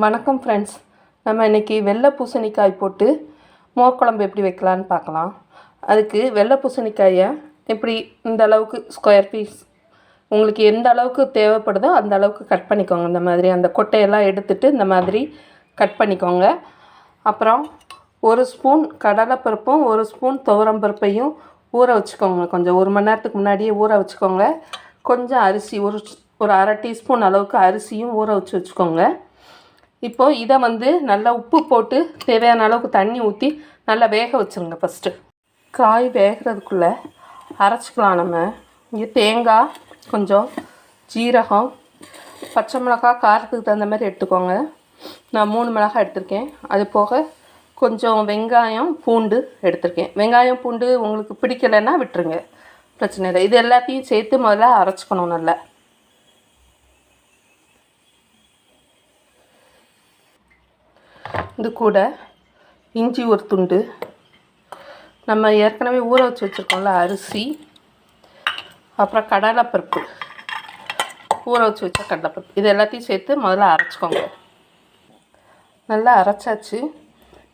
வணக்கம் ஃப்ரெண்ட்ஸ் நம்ம இன்றைக்கி வெள்ளை பூசணிக்காய் போட்டு மோர்க்குழம்பு எப்படி வைக்கலான்னு பார்க்கலாம். அதுக்கு வெள்ளை பூசணிக்காயை எப்படி இந்த அளவுக்கு ஸ்கொயர் பீஸ் உங்களுக்கு எந்த அளவுக்கு தேவைப்படுதோ அந்த அளவுக்கு கட் பண்ணிக்கோங்க. இந்த மாதிரி அந்த கொட்டையெல்லாம் எடுத்துட்டு இந்த மாதிரி கட் பண்ணிக்கோங்க. அப்புறம் ஒரு ஸ்பூன் கடலைப்பருப்பும் ஒரு ஸ்பூன் துவரம்பருப்பையும் ஊற வச்சுக்கோங்க. கொஞ்சம் ஒரு மணி நேரத்துக்கு முன்னாடியே ஊற வச்சுக்கோங்க. கொஞ்சம் அரிசி ஒரு ஒரு அரை டீஸ்பூன் அளவுக்கு அரிசியும் ஊற வச்சு வச்சுக்கோங்க. இப்போது இதை வந்து நல்லா உப்பு போட்டு தேவையான அளவுக்கு தண்ணி ஊற்றி நல்லா வேக வச்சுருங்க ஃபஸ்ட்டு காய் வேகிறதுக்குள்ளே அரைச்சிக்கலாம் நம்ம. இங்கே தேங்காய் கொஞ்சம் ஜீரகம் பச்சை மிளகாய் காரத்துக்கு தகுந்த மாதிரி எடுத்துக்கோங்க. நான் மூணு மிளகாய் எடுத்திருக்கேன். அது போக கொஞ்சம் வெங்காயம் பூண்டு எடுத்திருக்கேன். வெங்காயம் பூண்டு உங்களுக்கு பிடிக்கலைன்னா விட்டுருங்க. பிரச்சனை இல்லை. இது எல்லாத்தையும் சேர்த்து முதல்ல அரைச்சிக்கணும் நல்லா. இது கூட இஞ்சி ஒரு துண்டு. நம்ம ஏற்கனவே ஊற வச்சு வச்சுருக்கோம்ல அரிசி. அப்புறம் கடலைப்பருப்பு. ஊற வச்சு வச்ச கடலைப்பருப்பு. இது எல்லாத்தையும் சேர்த்து முதல்ல அரைச்சிக்கோங்க. நல்லா அரைச்சாச்சு.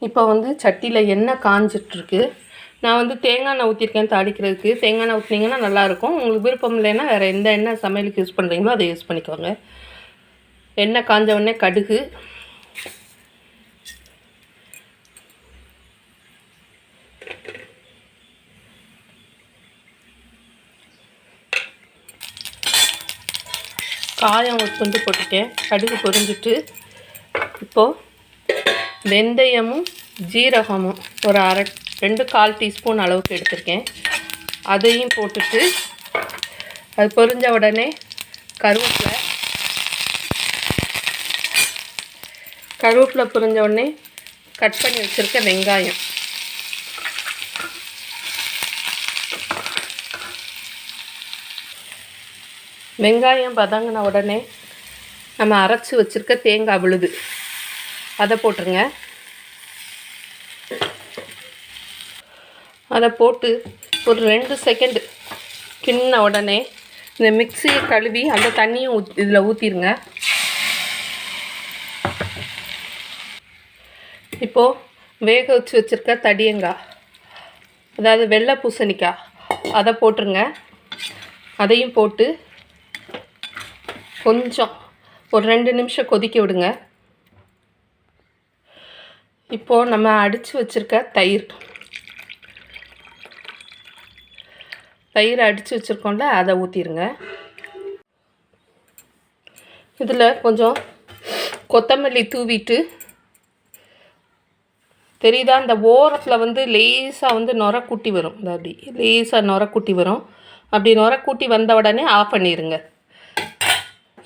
இப்போ வந்து சட்டியில் எண்ணெய் காஞ்சிட்ருக்கு. நான் வந்து தேங்காய் எண்ணெய் ஊற்றிருக்கேன் தாளிக்கிறதுக்கு. தேங்காய் எண்ணெய் ஊற்றினீங்கன்னா நல்லாயிருக்கும். உங்களுக்கு விருப்பம் இல்லைன்னா வேறு எந்த எண்ணெய் சமையலுக்கு யூஸ் பண்ணுறீங்களோ அதை யூஸ் பண்ணிக்கோங்க. எண்ணெய் காஞ்ச உடனே கடுகு. காயம் ஒரு துண்டு போட்டுட்டேன். கடுகு பொரிஞ்சிட்டு இப்போது வெந்தயமும் ஜீரகமும் ஒரு அரை ரெண்டு கால் டீஸ்பூன் அளவுக்கு எடுத்திருக்கேன். அதையும் போட்டுட்டு அது பொரிஞ்ச உடனே கருவேப்பிலை கருவேப்பிலை பொரிஞ்ச உடனே கட் பண்ணி வச்சுருக்க வெங்காயம். வெங்காயம் பதங்கின உடனே நம்ம அரைச்சி வச்சுருக்க தேங்காய் விழுது. அதை போட்டுருங்க. அதை போட்டு ஒரு ரெண்டு செகண்ட் கிண்ண உடனே இந்த மிக்சியை கழுவி அந்த தண்ணியும் ஊத் இதில் ஊற்றிடுங்க இப்போது வேக வச்சு வச்சுருக்க தடியங்காய் அதாவது வெள்ளை பூசணிக்காய் அதை போட்டுருங்க. அதையும் போட்டு கொஞ்சம் ஒரு ரெண்டு நிமிஷம் கொதிக்க விடுங்க. இப்போது நம்ம அடித்து வச்சுருக்க தயிர். தயிர் அடித்து வச்சுருக்கோம்ல அதை ஊற்றிடுங்க இதில் கொஞ்சம் கொத்தமல்லி தூவிட்டு தெரியுதா? இந்த ஓரத்தில் வந்து லேசாக வந்து நுர கூட்டி வரும். இந்த அப்படி லேசாக நுர கூட்டி வரும். அப்படி நுர கூட்டி வந்த உடனே ஆஃப் பண்ணிடுங்க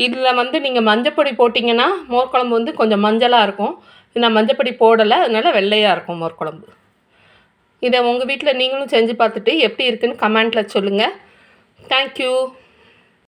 இதில் வந்து நீங்கள் மஞ்சப்பொடி போட்டிங்கன்னா மோர் குழம்பு வந்து கொஞ்சம் மஞ்சளாக இருக்கும். நான் மஞ்சப்பொடி போடலை அதனால் வெள்ளையாக இருக்கும் மோர் குழம்பு இதை உங்கள் வீட்டில் நீங்களும் செஞ்சு பார்த்துட்டு எப்படி இருக்குன்னு கமெண்ட்டில் சொல்லுங்கள். தேங்க்யூ